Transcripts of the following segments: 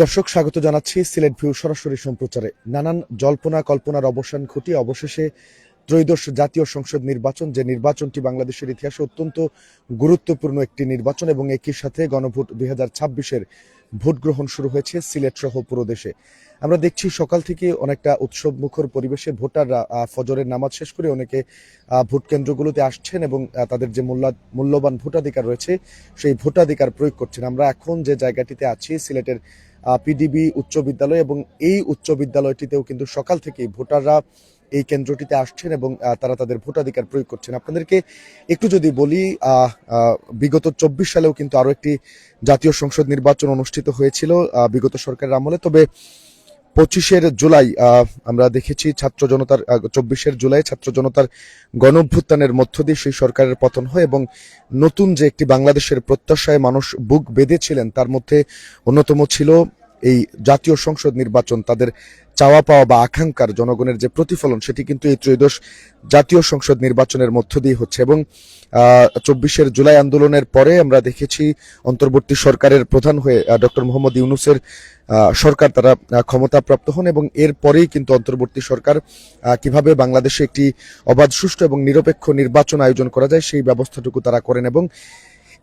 দর্শক, স্বাগত জানাচ্ছি সিলেট ভিউ সরাসরি সম্প্রচারে। নানান জল্পনা, কল্পনার অবসান ঘটিয়ে অবশেষে ত্রয়োদশ জাতীয় সংসদ নির্বাচন, যে নির্বাচনটি বাংলাদেশের ইতিহাসে অত্যন্ত গুরুত্বপূর্ণ একটি নির্বাচন এবং একই সাথে গণভোট দুই হাজার ছাব্বিশের ভোট গ্রহণ শুরু হয়েছে সিলেট সহ পুরো দেশে। আমরা দেখছি সকাল থেকে অনেকটা উৎসব মুখর পরিবেশে ভোটাররা ফজরের নামাজ শেষ করে অনেকে ভোট কেন্দ্রগুলোতে আসছেন এবং তাদের যে মূল্যা, মূল্যবান ভোটাধিকার রয়েছে, সেই ভোটাধিকার প্রয়োগ করছেন। আমরা এখন যে জায়গাটিতে আছি, সিলেটের পিডিবি উচ্চ বিদ্যালয় এবং এই উচ্চ বিদ্যালয়টিতেও কিন্তু সকাল থেকেই ভোটাররা এই কেন্দ্রটিতে আসছেন এবং তারা তাদের ভোটাধিকার প্রয়োগ করছেন। আপনাদেরকে একটু যদি বলি বিগত চব্বিশ সালেও কিন্তু আরও একটি জাতীয় সংসদ নির্বাচন অনুষ্ঠিত হয়েছিল বিগত সরকারের আমলে। তবে পঁচিশের জুলাই আমরা দেখেছি ছাত্র জনতার চব্বিশের জুলাই ছাত্র জনতার গণভ্যুত্থানের মধ্য দিয়ে সেই সরকারের পতন হয় এবং নতুন যে একটি বাংলাদেশের প্রত্যাশায় মানুষ বুক বেঁধেছিলেন, তার মধ্যে অন্যতম ছিল এই জাতীয় সংসদ নির্বাচন তাদের চাওয়া পাওয়া বা আকাঙ্ক্ষার জনগণের যে প্রতিফলন, সেটি কিন্তু এই ত্রয়োদশ জাতীয় সংসদ নির্বাচনের মধ্য দিয়ে হচ্ছে। এবং চব্বিশের জুলাই আন্দোলনের পরে আমরা দেখেছি অন্তর্বর্তী সরকারের প্রধান হয়ে ডক্টর মোহাম্মদ ইউনুসের সরকার তারা ক্ষমতাপ্রাপ্ত হন এবং এর পরেই কিন্তু অন্তর্বর্তী সরকার কীভাবে বাংলাদেশে একটি অবাধ, সুষ্ঠু এবং নিরপেক্ষ নির্বাচন আয়োজন করা যায় সেই ব্যবস্থাটুকু তারা করেন এবং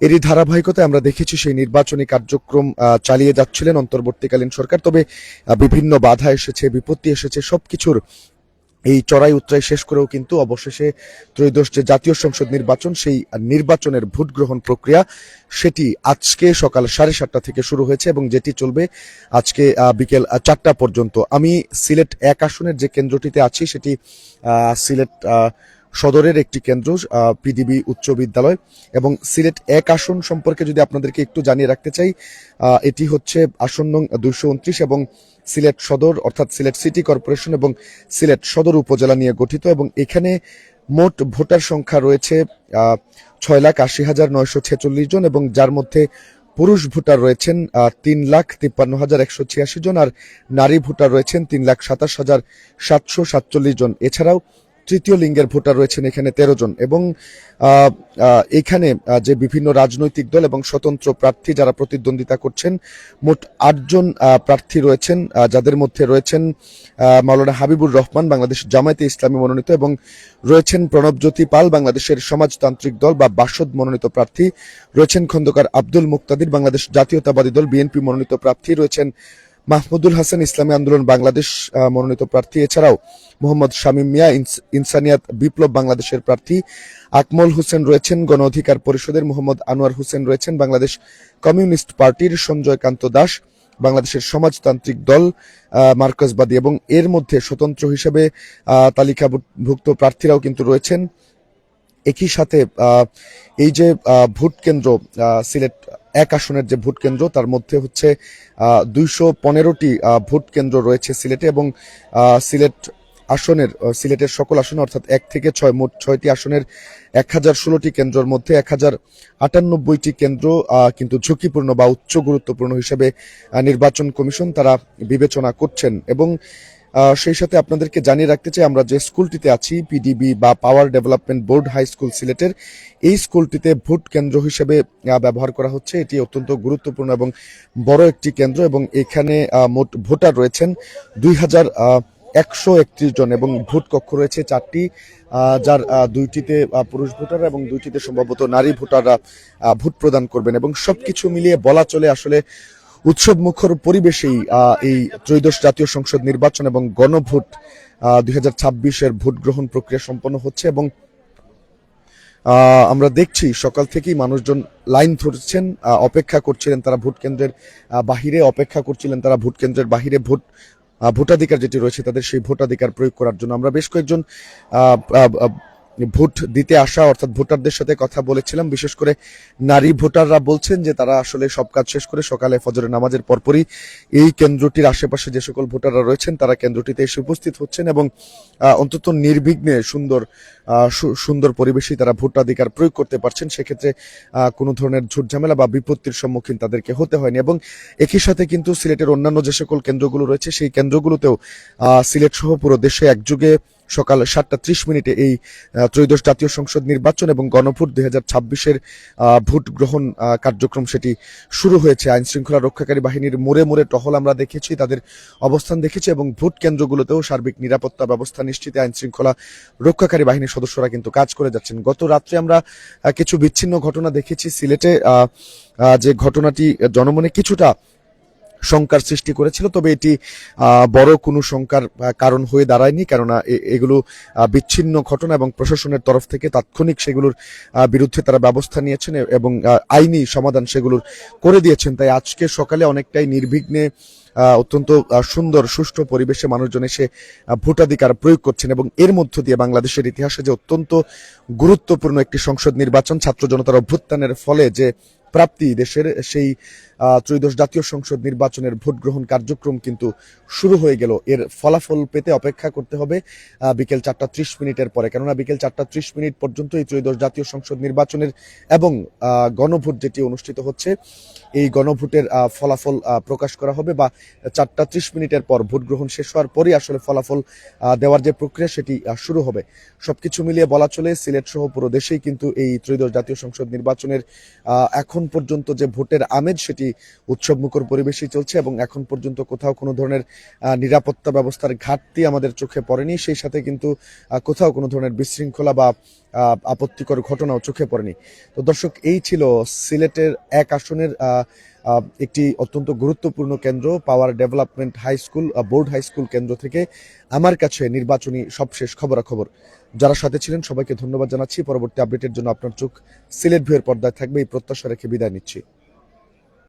এরই ধারাবাহিকতায় আমরা দেখেছি সেই নির্বাচনী কার্যক্রম চালিয়ে যাচ্ছিলেন অন্তর্বর্তীকালীন সরকার। তবে বিভিন্ন বাধা এসেছে, বিপত্তি এসেছে, সবকিছুর এই চড়াই উত্তরাই শেষ করেও কিন্তু অবশেষে ত্রয়োদশ যে জাতীয় সংসদ নির্বাচন, সেই নির্বাচনের ভোট গ্রহণ প্রক্রিয়া, সেটি আজকে সকাল সাড়ে সাতটা থেকে শুরু হয়েছে এবং যেটি চলবে আজকে বিকেল চারটা পর্যন্ত। আমি সিলেট এক আসনের যে কেন্দ্রটিতে আছি, সেটি সিলেট সদরের একটি কেন্দ্র পিডিবি উচ্চ বিদ্যালয় এবং সিলেট এক আসন সম্পর্কে যদি আপনাদেরকে একটু জানিয়ে রাখতে চাই এটি হচ্ছে আসন নং দুইশো উনত্রিশ এবং সিলেট সদর, অর্থাৎ সিলেট সিটি কর্পোরেশন এবং সিলেট সদর উপজেলা নিয়ে গঠিত এবং এখানে মোট ভোটার সংখ্যা রয়েছে ছয় লাখ আশি হাজার নয়শো ছেচল্লিশ জন এবং যার মধ্যে পুরুষ ভোটার রয়েছেন তিন লাখ তিপ্পান্ন হাজার একশো ছিয়াশি জন আর নারী ভোটার রয়েছেন তিন লাখ সাতাশ হাজার সাতশো সাতচল্লিশ জন। এছাড়াও তৃতীয় লিঙ্গের ভোটার রয়েছেন এখানে তেরো জন এবং এখানে যে বিভিন্ন রাজনৈতিক দল এবং স্বতন্ত্র প্রার্থী যারা প্রতিদ্বন্দ্বিতা করছেন, মোট আটজন প্রার্থী রয়েছেন যাদের মধ্যে রয়েছেন মাওলানা হাবিবুর রহমান, বাংলাদেশ জামায়াতে ইসলামী মনোনীত এবং রয়েছেন প্রণবজ্যোতি পাল, বাংলাদেশের সমাজতান্ত্রিক দল বা বাসদ মনোনীত প্রার্থী। রয়েছেন খন্দকার আব্দুল মুক্তাদির, বাংলাদেশ জাতীয়তাবাদী দল, বিএনপি মনোনীত প্রার্থী। রয়েছেন মাহমুদুল হাসান ইসলামী আন্দোলন বাংলাদেশ মনোনীত প্রার্থী। এছাড়াও মোহাম্মদ শামীম মিয়া ইনসানিয়াত বিপ্লব বাংলাদেশের প্রার্থী। আকমল হোসেন রয়েছেন গণ অধিকার পরিষদের, মোহাম্মদ আনোয়ার হোসেন রয়েছেন বাংলাদেশ কমিউনিস্ট পার্টির সঞ্জয় কান্ত দাস, বাংলাদেশের সমাজতান্ত্রিক দল মার্কসবাদী এবং এর মধ্যে স্বতন্ত্র হিসেবে তালিকাভুক্ত প্রার্থীরাও কিন্তু রয়েছেন। একই সাথে এই যে ভোট কেন্দ্র সিলেট এক আসনের যে ভোট কেন্দ্র, তার মধ্যে হচ্ছে দুইশো পনেরোটি ভোট কেন্দ্র রয়েছে সিলেটে এবং সিলেট আসনের সিলেটের সকল আসনে, অর্থাৎ এক থেকে ছয়, মোট ছয়টি আসনের এক হাজার ষোলোটি কেন্দ্রের মধ্যে এক হাজার আটানব্বইটি কেন্দ্র কিন্তু ঝুঁকিপূর্ণ বা উচ্চ গুরুত্বপূর্ণ হিসেবে নির্বাচন কমিশন তারা বিবেচনা করছেন এবং সেই সাথে আপনাদেরকে জানিয়ে রাখতে চাই, আমরা যে স্কুলটিতে আছি, পিডিবি বা power development board high school সিলেটের, এই স্কুলটিতে ভোট কেন্দ্র হিসেবে ব্যবহার করা হচ্ছে। এটি অত্যন্ত গুরুত্বপূর্ণ এবং বড় একটি কেন্দ্র এবং এখানে মোট ভোটার রয়েছেন দুই হাজার একশো একত্রিশ জন এবং ভোট কক্ষ রয়েছে চারটি যার দুইটিতে পুরুষ ভোটার এবং দুইটিতে সম্ভবত নারী ভোটাররা ভোট প্রদান করবেন এবং সবকিছু মিলিয়ে বলা চলে আসলে উৎসব মুখর পরিবেশেই এই ত্রয়োদশ জাতীয় সংসদ নির্বাচন এবং গণভোট দুই ছাব্বিশের ভোট গ্রহণ প্রক্রিয়া সম্পন্ন হচ্ছে এবং আমরা দেখছি সকাল থেকেই মানুষজন লাইন ধরছেন অপেক্ষা করছিলেন তারা ভোট কেন্দ্রের বাহিরে, অপেক্ষা করছিলেন তারা ভোট কেন্দ্রের বাহিরে ভোট ভোটাধিকার যেটি রয়েছে তাদের সেই ভোটাধিকার প্রয়োগ করার জন্য আমরা বেশ কয়েকজন ভোট দিতে আসা, অর্থাৎ ভোটারদের সাথে কথা বলেছিলাম। বিশেষ করে নারী ভোটাররা বলছেন যে তারা আসলে সব কাজ শেষ করে সকালে ফজরের নামাজের পরপরই এই কেন্দ্রটির আশেপাশে যে সকল ভোটাররা রয়েছেন, তারা কেন্দ্রটিতে এসে উপস্থিত হচ্ছেন এবং অন্তত নির্বিঘ্নে সুন্দর সুন্দর পরিবেশেই তারা ভোটাধিকার প্রয়োগ করতে পারছেন। সেক্ষেত্রে কোনো ধরনের ঝুটঝামেলা বা বিপত্তির সম্মুখীন তাদেরকে হতে হয়নি এবং একই সাথে কিন্তু সিলেটের অন্যান্য যে সকল কেন্দ্রগুলো রয়েছে, সেই কেন্দ্রগুলোতেও সিলেট সহ পুরো দেশে একযোগে সকাল সাতটা ত্রিশ মিনিটে এই ত্রয়োদশ জাতীয় সংসদ নির্বাচন এবং গণভোট দুই হাজার ছাব্বিশের ভোট গ্রহণ কার্যক্রম সেটি শুরু হয়েছে। আইন শৃঙ্খলা রক্ষাকারী বাহিনীর মোড়ে মোড়ে টহল আমরা দেখেছি, তাদের অবস্থান দেখেছি এবং ভোট কেন্দ্রগুলোতেও সার্বিক নিরাপত্তা ব্যবস্থা নিশ্চিতে আইন শৃঙ্খলা রক্ষাকারী বাহিনীর সদস্যরা কিন্তু কাজ করে যাচ্ছেন। গত রাত্রে আমরা কিছু বিচ্ছিন্ন ঘটনা দেখেছি সিলেটে যে ঘটনাটি জনমনে কিছুটা শঙ্কার সৃষ্টি করেছিল, তবে এটি বড় কোনো শঙ্কার কারণ হয়ে দাঁড়ায়নি, কেননা এগুলো বিচ্ছিন্ন ঘটনা এবং প্রশাসনের তরফ থেকে তাৎক্ষণিক সেগুলোর বিরুদ্ধে তারা ব্যবস্থা নিয়েছেন এবং আইনি সমাধান সেগুলোর করে দিয়েছেন। তাই আজকে সকালে অনেকটাই নির্বিঘ্নে অত্যন্ত সুন্দর, সুষ্ঠু পরিবেশে মানুষজন এসে ভোটাধিকার প্রয়োগ করছেন এবং এর মধ্য দিয়ে বাংলাদেশের ইতিহাসে যে অত্যন্ত গুরুত্বপূর্ণ একটি সংসদ নির্বাচন, ছাত্র জনতার অভ্যুত্থানের ফলে যে প্রাপ্তি দেশের সেই ত্রয়োদশ জাতীয় সংসদ নির্বাচনের ভোট গ্রহণ কার্যক্রম কিন্তু শুরু হয়ে গেল। এর ফলাফল পেতে অপেক্ষা করতে হবে বিকেল চারটা ত্রিশ মিনিটের পরে। কেননা বিকেল চারটা ত্রিশ মিনিট পর্যন্ত এই ত্রয়োদশ জাতীয় সংসদ নির্বাচনের এবং গণভোট যেটি অনুষ্ঠিত হচ্ছে এই গণভোটের ফলাফল প্রকাশ করা হবে বা চারটা ত্রিশ মিনিটের পর ভোট গ্রহণ শেষ হওয়ার পরই আসলে ফলাফল দেওয়ার যে প্রক্রিয়া সেটি শুরু হবে। সবকিছু মিলিয়ে বলা চলে সিলেট সহ পুরো দেশেই কিন্তু এই ত্রয়োদশ জাতীয় সংসদ নির্বাচনের আহ, এখন পর্যন্ত যে ভোটের আমেজ সেটি উৎসবমুখর পরিবেশেই চলছে এবং এখন পর্যন্ত কোথাও কোনো ধরনের নিরাপত্তা ব্যবস্থার ঘাটতি আমাদের চোখে পড়েনি। সেই সাথে কিন্তু কোথাও কোনো ধরনের বিশৃঙ্খলা বা আপত্তিকর ঘটনাও চোখে পড়েনি। তো দর্শক, এই ছিল সিলেটের এক আসনের একটি অত্যন্ত গুরুত্বপূর্ণ কেন্দ্র, power development high school board high school কেন্দ্র থেকে। আমার কাছে নির্বাচনী সবশেষ খবরাখবর। যারা সাথে ছিলেন, সবাইকে ধন্যবাদ জানাচ্ছি। পরবর্তী আপডেটের জন্য আপনার চোখ সিলেট ভিউয়ের পর্দায় থাকবে। এই প্রত্যাশা রেখে বিদায় নিচ্ছি।